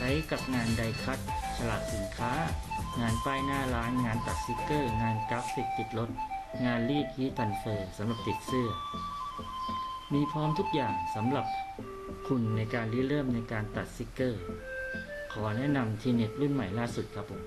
ช้กับงานไดคัตฉลากสินค้า งานป้ายหน้าร้าน งานตัดสติกเกอร์ งานกราฟิกติดรถ งานรีดฮีทันเฟอร์สำหรับติดเสื้อ มีพร้อมทุกอย่างสำหรับคุณในการริเริ่มในการตัดสติกเกอร์ ขอแนะนำทีเน็ตรุ่นใหม่ล่าสุดครับผม